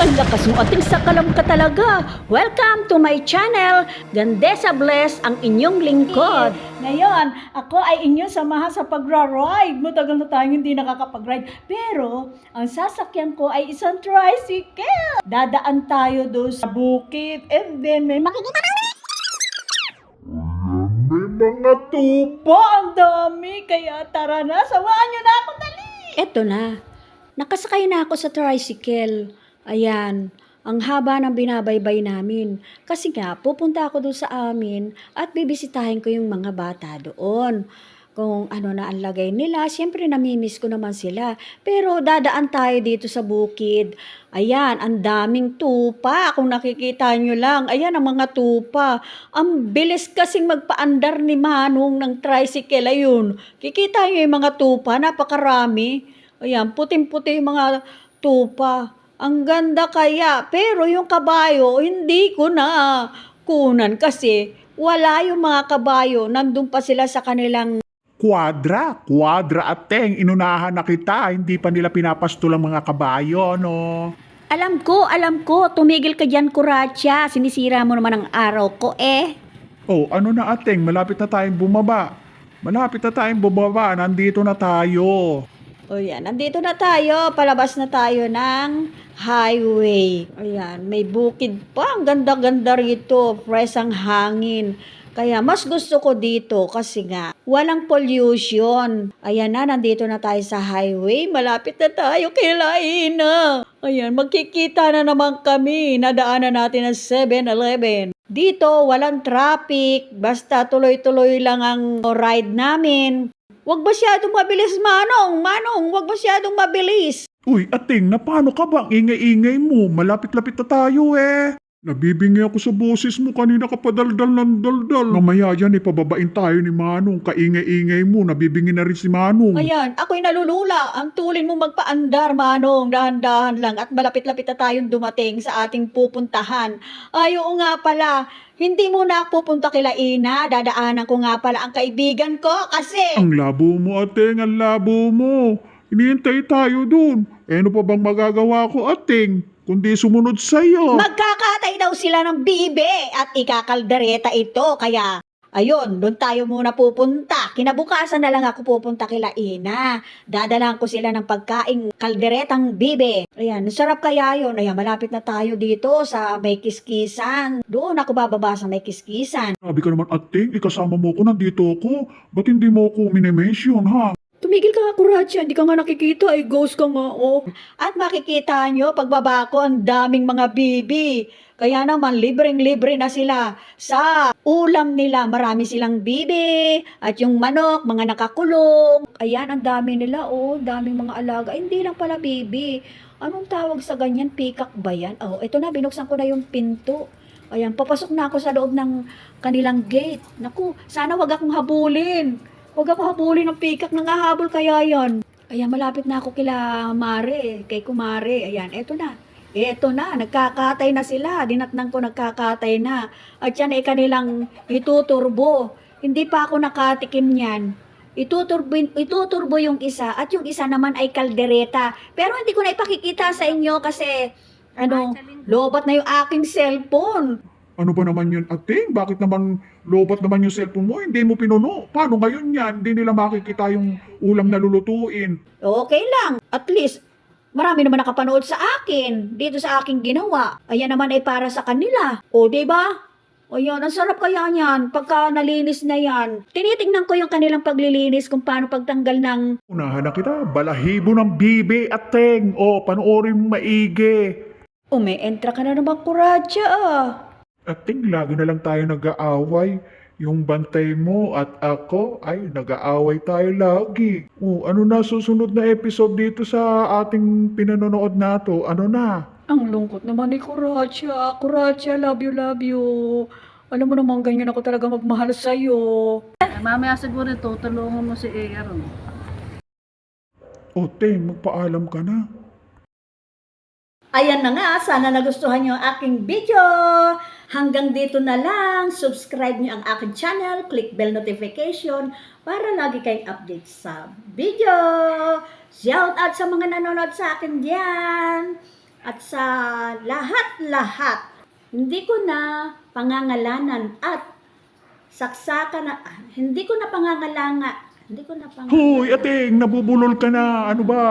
Ang lakas mo ating sakalam ka talaga. Welcome to my channel. Gandesa Bless ang inyong lingkod. Ngayon, ako ay inyong samahan sa pagra-ride. Matagal na tayong hindi nakakapag-ride. Pero, ang sasakyan ko ay isang tricycle. Dadaan tayo doon sa bukit. And then, may makikita May mga tupa. ang dami. Kaya tara na, samahan nyo na ako dali. Eto na. Nakasakay na ako sa tricycle. Ayan. Ang haba ng binabaybay namin. Kasi nga, pupunta ako doon sa amin at bibisitahin ko yung mga bata doon. Kung ano na ang lagay nila, siyempre namimiss ko naman sila. Pero dadaan tayo dito sa bukid. Ayan, ang daming tupa. Kung nakikita nyo lang, ayan ang mga tupa. Ang bilis kasing magpaandar ni Manong ng tricycle. Ayun, kikita nyo yung mga tupa, napakarami. Ayan, puting-puti yung mga tupa. Ang ganda kaya. Pero yung kabayo, hindi ko na kunan kasi wala yung mga kabayo. Nandun pa sila sa kanilang Quadra, quadra at teng, inunahan na kita, hindi pa nila pinapastol ang mga kabayo, no? Alam ko, alam ko, tumigil ka dyan, Kuratya. Sinisira mo naman ang araw ko, eh. Oh, ano na ateng, malapit na tayong bumaba. Malapit na tayong bumaba, nandito na tayo. O yan, nandito na tayo. Palabas na tayo ng highway. Ayan, may bukid pa. Ang ganda-ganda rito. Fresh ang hangin. Kaya mas gusto ko dito kasi nga walang pollution. Ayan na, nandito na tayo sa highway. Malapit na tayo kay Laina. Ayan, magkikita na naman kami. Nadaanan natin ang 7-Eleven. Dito, walang traffic. Basta tuloy-tuloy lang ang ride namin. Huwag masyadong mabilis, Manong. Manong, huwag masyadong mabilis. Uy, ating, na paano ka ba? Ingay-ingay mo, malapit-lapit na tayo eh. Nabibingi ako sa boses mo kanina ka padaldal ng daldal. Mamaya yan, ipababain tayo ni Manong. Kaingay-ingay mo, nabibingi na rin si Manong. Ayan, ako'y nalulula. Ang tulin mo magpaandar, Manong. Dahan-dahan lang at malapit-lapit na tayong dumating sa ating pupuntahan. Ay, oo nga pala. Hindi mo na pupunta kila Ina. Dadaanan ko nga pala ang kaibigan ko kasi... Ang labo mo, ating, ang labo mo. Hinihintay tayo dun. Eh, ano pa bang magagawa ko, ating? Kundi sumunod sa'yo. Magkakatay daw sila ng bibe at ikakaldereta ito. Kaya, ayun, doon tayo muna pupunta. Kinabukasan na lang ako pupunta kila Ina. Dadalang ko sila ng pagkaing kalderetang bibe. Ayan, sarap kaya yun. Ayan, malapit na tayo dito sa may kiskisan. Doon ako bababa sa may kiskisan. Sabi ka naman, ating, ikasama mo ko, nandito ako. Ba't hindi mo ako minimension, ha? Tumigil ka nga, Kuratya. Hindi ka nga nakikita. Ay, ghost ka nga, oh. At makikita nyo, pagbaba ko, ang daming mga bibi. Kaya naman, libreng-libre na sila sa ulam nila. Marami silang bibi. At yung manok, mga nakakulong. Ayan, ang dami nila, oh. Daming mga alaga. Ay, hindi lang pala bibi. Anong tawag sa ganyan? Peacock ba yan? Oh, ito na, binuksan ko na yung pinto. Ayan, papasok na ako sa loob ng kanilang gate. Naku, sana wag akong habulin. Huwag ako habulin ng pikak nang hahabol kaya yan. Ayan, malapit na ako kila Mare, kay Kumare. Ayan, eto na. Eto na, nagkakatay na sila. Dinatnang ko nagkakatay na. At yan ay kanilang ituturbo. Hindi pa ako nakatikim niyan. Ituturbo, ituturbo yung isa at yung isa naman ay kaldereta. Pero hindi ko na ipakikita sa inyo kasi ano, lobat na yung aking cellphone. Ano ba naman yun, ating? Bakit naman lobat naman yung cellphone mo? Hindi mo pinuno. Paano ngayon yan? Hindi nila makikita yung ulam na lulutuin. Okay lang. At least, marami naman nakapanood sa akin. Dito sa aking ginawa. Ayan naman ay para sa kanila. O, ba? O yan, ang sarap kaya niyan. Pagka nalinis na yan. Tinitingnan ko yung kanilang paglilinis kung paano pagtanggal ng... Unahan na kita, balahibo ng bibi, ating. O, panoorin mo maigi. O, may entra ka na naman, kuradya ah. Ating, lagi na lang tayo nag-aaway. Yung bantay mo at ako, ay, nag-aaway tayo lagi. O, ano na susunod na episode dito sa ating pinanonood na to? Ano na? Ang lungkot naman ni Kuratya. Kuratya, love you, love you. Alam mo naman, ganyan ako talaga magmahal sa'yo. Mamaya siguro tutulungan mo si Aaron. O, Ting, magpaalam ka na. Ayan na nga, sana nagustuhan nyo ang aking video. Hanggang dito na lang. Subscribe nyo ang aking channel. Click bell notification para lagi kayong update sa video. Shout out sa mga nanonood sa akin dyan. at sa lahat-lahat. Hindi ko na pangangalanan at saksakan na, ah, hindi ko na pangangalanga. Hindi ko na pangangalanan. Hoy, ating, nabubulol ka na. Ano ba?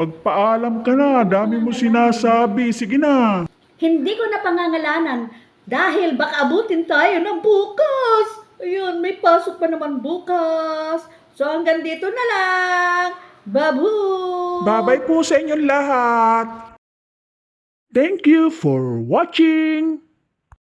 Magpaalam ka na. Dami mo sinasabi. Sige na. Hindi ko na pangangalanan dahil baka abutin tayo ng bukas. Ayun, may pasok pa naman bukas. So hanggang dito na lang. Babu! Babay po sa inyong lahat. Thank you for watching.